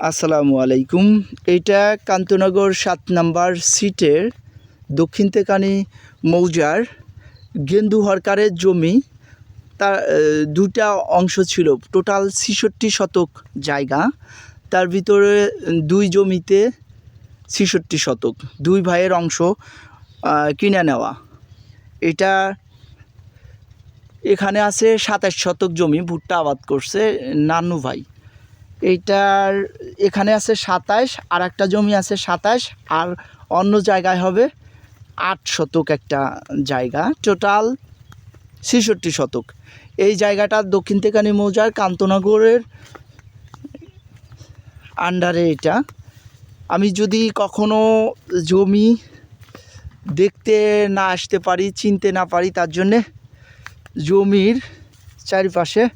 আসসালামু আলাইকুম। এইটা কান্তনগর সাত নাম্বার সিটের দক্ষিণ তেকানি মৌজার গেন্দু হরকারের জমি। তার দুটা অংশ ছিল, টোটাল ছিষট্টি শতক জায়গা। তার ভিতরে দুই জমিতে ছিষট্টি শতক, দুই ভাইয়ের অংশ কিনে নেওয়া। এটা এখানে আছে সাতাশ শতক জমি, ভুট্টা আবাদ করছে নানু ভাই। এইটার এখানে আছে সাতাশ আর একটা জমি আছে সাতাশ আর অন্য জায়গায় হবে আট শতক একটা জায়গা। টোটাল ছেষট্টি শতক। এই জায়গাটা দক্ষিণ তেকানি মৌজার কান্তনগরের আন্ডারে এটা। আমি যদি কখনো জমি দেখতে না আসতে পারি, চিনতে না পারি, তার জন্যে জমির চারিপাশে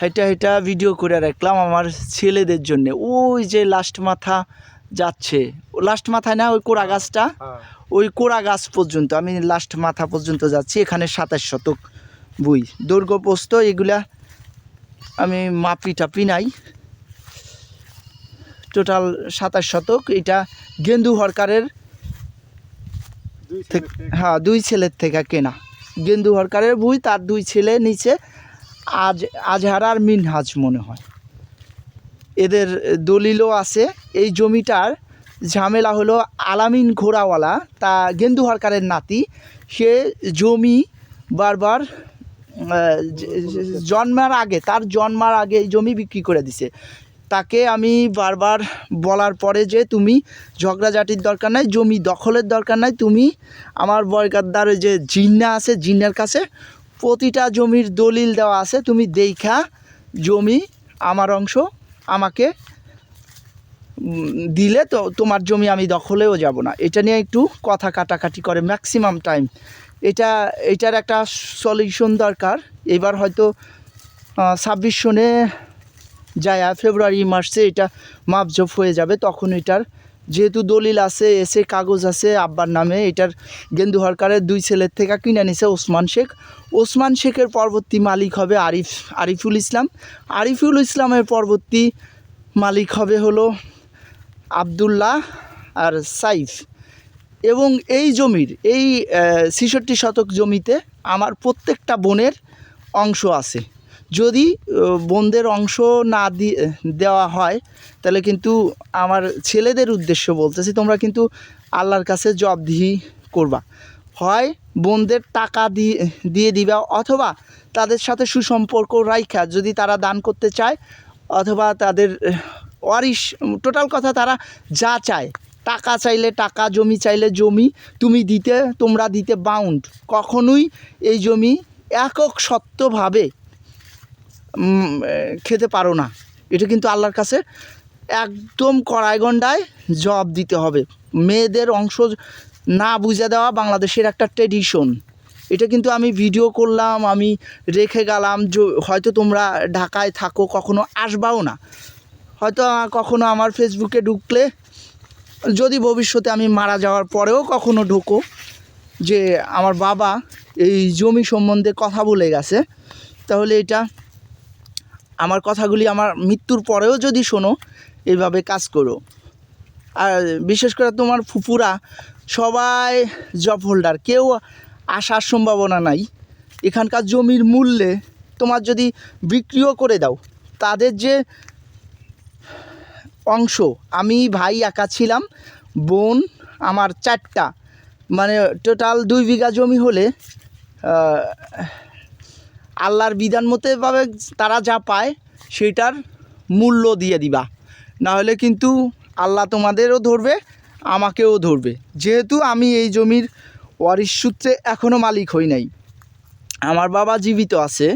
হেঁটে হেঁটে ভিডিও করে রাখলাম আমার ছেলেদের জন্য। ওই যে লাস্ট মাথা যাচ্ছে। লাস্ট মাথায় না ওই কোড়া গাছটা? ওই কোড়া গাছ পর্যন্ত আমি লাস্ট মাথা পর্যন্ত যাচ্ছি এখানে সাতাশ শতক বই। দৈর্ঘ্য পোস্ত এগুলা আমি মাপি টাপি নাই। টোটাল সাতাশ শতক এটা গেন্দু হরকারের হ্যাঁ দুই ছেলের থেকে কেনা। গেন্দু হরকারের বই তার দুই ছেলে নিচে আজ আজহার আর মিনহাজ মনে হয়। এদের দলিলও আছে, এই জমিটার ঝামেলা হলো আলামিন ঘোড়াওয়ালা, তা গেন্দু হরকারের নাতি, সে জমি বারবার জন্মার আগে, তার জন্মার আগে এই জমি বিক্রি করে দিছে। তাকে আমি বারবার বলার পরে যে তুমি ঝগড়াঝাটির দরকার নাই, জমি দখলের দরকার নাই, তুমি আমার বয়কারদার যে জিন্না আছে, জিন্নার কাছে প্রতিটা জমির দলিল দেওয়া আছে, তুমি দেখা জমি, আমার অংশ আমাকে দিলে তো তোমার জমি আমি দখলেও যাব না। এটা নিয়ে একটু কথা কাটাকাটি করে ম্যাক্সিমাম টাইম এটা, এটার একটা সলিউশন দরকার। এবার হয়তো ছাব্বিশ সনে যায়, ফেব্রুয়ারি মাসে এটা মাপজপ হয়ে যাবে, তখন এটার যেহেতু দলিল আছে, এসে কাগজ আছে, আব্বার নামে, এটার গেন্দু হরকারের দুই ছেলের থেকে কিনে নিছে ওসমান শেখ। ওসমান শেখের পরবর্তী মালিক হবে আরিফ, আরিফুল ইসলাম। আরিফুল ইসলামের পরবর্তী মালিক হবে হলো আবদুল্লাহ আর সাইফ। এবং এই জমির, এই ছেষট্টি শতক জমিতে আমার প্রত্যেকটা বোনের অংশ আছে। যদি আহ, বোনদের অংশ না দেওয়া হয় তাহলে কিন্তু আমার ছেলেদের উদ্দেশ্য বলতেছি তোমরা কিন্তু আল্লাহর কাছে জবাবদিহি করবা। হয় বোনদের টাকা দিয়ে দিয়ে দিবা অথবা তাদের সাথে সুসম্পর্ক রাইখা যদি তারা দান করতে চায় অথবা তাদের ওয়ারিশ টোটাল কথা তারা যা চায়। টাকা চাইলে টাকা জমি চাইলে জমি তুমি দিতে তোমরা দিতে বাউন্ড কখনোই এই জমি একক সত্যভাবে খেতে পারো না। এটা কিন্তু আল্লাহর কাছে একদম কড়াইগন্ডায় জবাব দিতে হবে। মেয়েদের অংশ না বুঝে দেওয়া বাংলাদেশের একটা ট্রেডিশন এটা কিন্তু আমি ভিডিও করলাম, আমি রেখে গেলাম জ- হয়তো তোমরা ঢাকায় থাকো, কখনো আসবাও না। হয়তো কখনো আমার ফেসবুকে ঢুকলে, যদি ভবিষ্যতে আমি মারা যাওয়ার পরেও কখনো ঢোকো, যে আমার বাবা এই জমি সম্বন্ধে কথা বলে গেছে, তাহলে এটা আমার কথাগুলি আমার মৃত্যুর পরেও যদি শোনো এইভাবে কাজ করো। আর বিশেষ করে তোমার ফুপুরা সবাই জব হোল্ডার কেউ আসার সম্ভাবনা নাই। এখানকার জমির মূল্যে তোমার যদি বিক্রিও করে দাও, তাদের যে অংশ, আমি ভাই একা ছিলাম, বোন আমার চারটা মানে টোটাল দুই বিঘা জমি হলে আল্লাহর বিধান মতেভাবে তারা যা পায় সেটার মূল্য দিয়ে দিবা। না হলে কিন্তু আল্লাহ তোমাদেরও ধরবে, আমাকেও ধরবে। যেহেতু আমি এই জমির ওয়ারিশ সূত্রে এখনও মালিক হই নাই। আমার বাবা জীবিত আছে,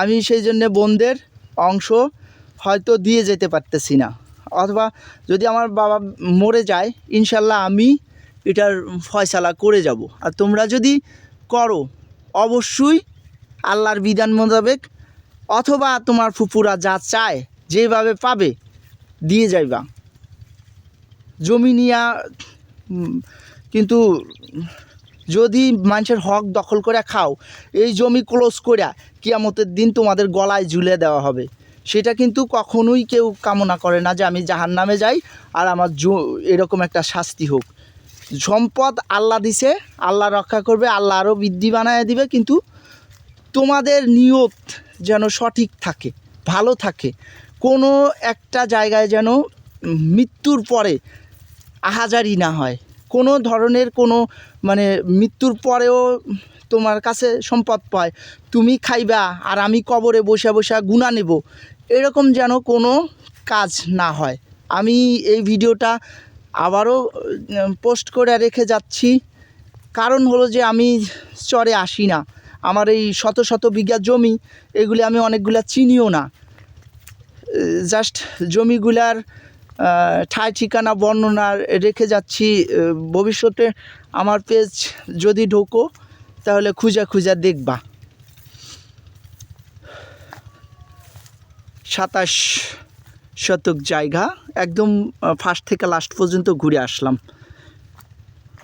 আমি সেই জন্যে বোনদের অংশ হয়তো দিয়ে যেতে পারতেছি না। অথবা যদি আমার বাবা মরে যায়, ইনশাল্লাহ আমি এটার ফয়সালা করে যাব। আর তোমরা যদি করো, অবশ্যই আল্লাহর বিধান মোতাবেক অথবা তোমার ফুপুরা যা চায়, যেভাবে পাবে, দিয়ে যাইবা। জমি নিয়া কিন্তু যদি মানুষের হক দখল করে খাও, এই জমি ক্লোজ করে কিয়ামতের দিন তোমাদের গলায় ঝুলে দেওয়া হবে। সেটা কিন্তু কখনোই কেউ কামনা করে না যে আমি জাহান নামে যাই আর আমার এরকম একটা শাস্তি হোক। সম্পদ আল্লাহ দিছে, আল্লাহ রক্ষা করবে, আল্লাহ আরও বৃদ্ধি বানায় দিবে, কিন্তু তোমাদের নিয়ত যেন সঠিক থাকে, ভালো থাকে। কোনো একটা জায়গায় যেন মৃত্যুর পরে আহাজারি না হয়। কোনো ধরনের কোনো মানে মৃত্যুর পরেও তোমার কাছে সম্পদ পায়। তুমি খাইবা আর আমি কবরে বসে বসে গুণা নেব। এরকম যেন কোনো কাজ না হয়। আমি এই ভিডিওটা আবারও পোস্ট করে রেখে যাচ্ছি। কারণ হলো যে আমি চরে আসি না। আমার এই শত শত বিঘা জমি, এগুলি আমি অনেকগুলা চিনিও না। জাস্ট জমিগুলার ঠাঁই ঠিকানা, বর্ণনা রেখে যাচ্ছি ভবিষ্যতে আমার পেজ যদি ঢোকো, তাহলে খুঁজা খুঁজা দেখবা। সাতাশ শতক জায়গা, একদম ফার্স্ট থেকে লাস্ট পর্যন্ত ঘুরে আসলাম।